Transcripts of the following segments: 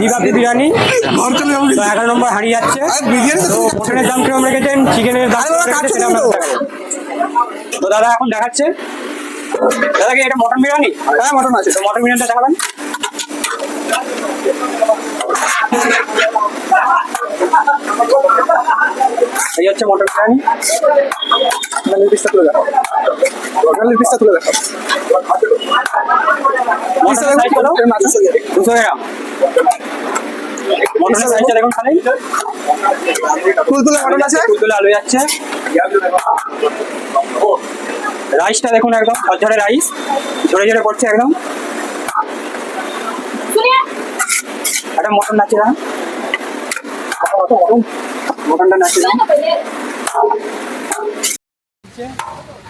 বিভাগী বিরিয়ানি। তো এগারো নম্বর হারিয়ে যাচ্ছে তো মটনের দাম কীরকম রেখেছেন? চিকেনের দাম সেটা আপনাদের তো দাদা এখন দেখাচ্ছে। দাদা কি এটা মটন বিরিয়ানি? হ্যাঁ মটন আছে। তো মটন বিরিয়ানিটা দেখাবেন। এই হচ্ছে মটন বিরিয়ানি। হোটেলের পিসটা তুলে দেখো হোটেলের পিসটা তুলে দেখো সাইজ কত গ্রাম। তুলতুলে মটন আছে? তুলে আলু যাচ্ছে। রাইসটা দেখুন একদম ঝরঝরে রাইস। ঝরে ঝরে পড়ছে একদম। একটা মটন না মটনটা না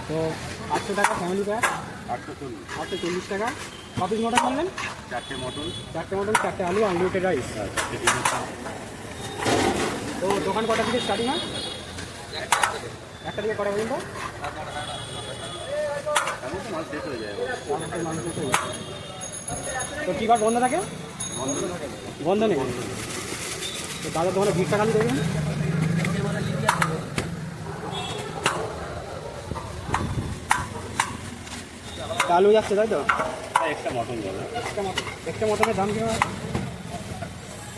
তো আটশো টাকা ফ্যামিলি প্যাক আটশো চল্লিশ। আটশো চল্লিশ টাকা। মটন নিলেন চারটে মটন। চারটে মটন চারটে আলু আনলিমিটেড রাইস। তো দোকান কটা থেকে স্টার্টিং হয়? একটা থেকে কটা পর্যন্ত? মাল শেষ যায়। তো কী বার বন্ধ থাকে। বন্ধ নেই। তো দাদা দোকানে ভিড়টা খালি দেখবেন আলু যাচ্ছে তাই তো? একটা মটন যাবে। একটা মটন একটা মটনের দাম কেমন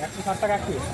একশো ষাট টাকা এক পিস